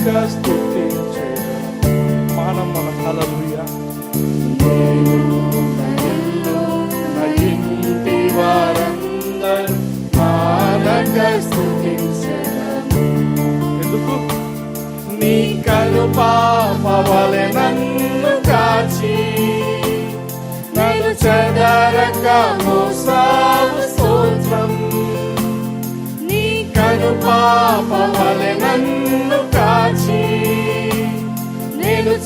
లేక స్థుతించే మానం మన హలలుయ ఇంటి వారందరూ మానక స్థుతించను ఎందుకు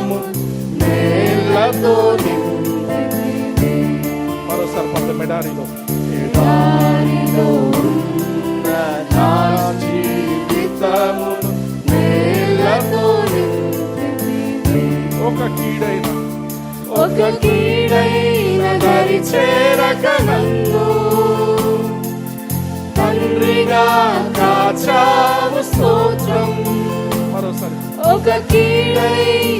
మనము మరోసారి ఒక కీడైన. ఒక కీడైన దరి చేరక నన్ను మరోసారి. ఒక కీడైన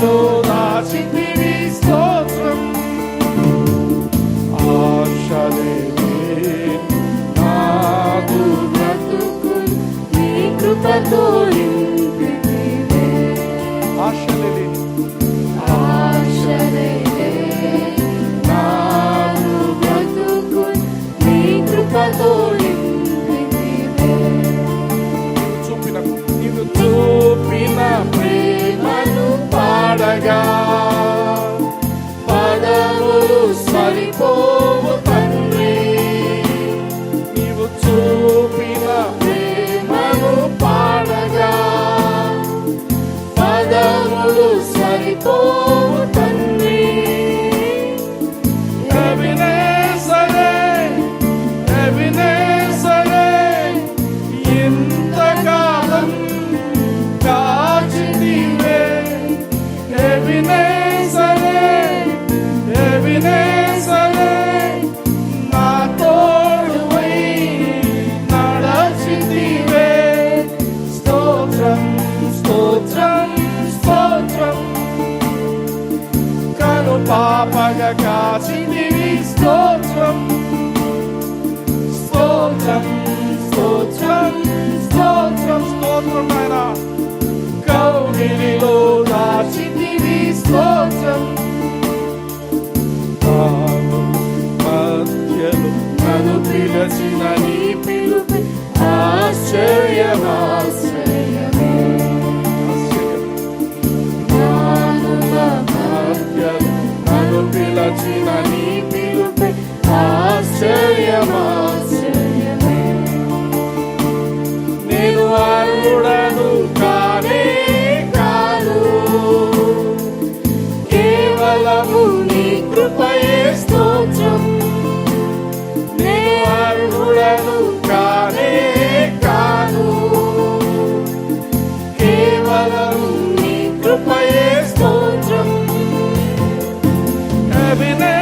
tú. Skåltrum, Skåltrum, Skåltrum, Skåltrum, Skåltrum, Skåltrum, Skåltrum, Skåltrum, Skåltrum, Skåltrum, Skåltrum, Skåltrum, Skåltrum, Skåltrum, Skåltrum, Skåltrum, Skåltrum, Skåltrum, living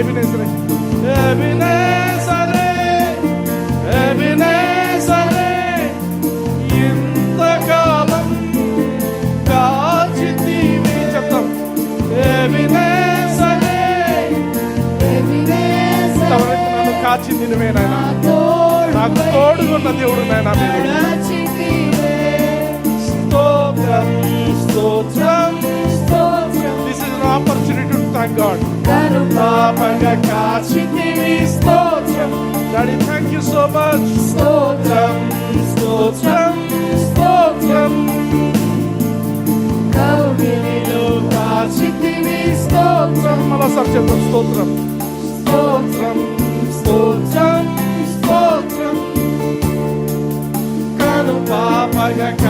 ఎబినేసరే ఎబినేసరే ఎబినేసరే ఇంతకాలం కాచితివి చెప్తాం ఎబినేసరే ఇంతవరకు నన్ను కాచి తినివే నాయన నాకు తోడుగున్న దేవుడు నాయన మీరు thank God. Daddy, thank you so much. Stotram, stotram, stotram. Мало совсем там стотром. Стотром, стотром, стотром. Кану папа, как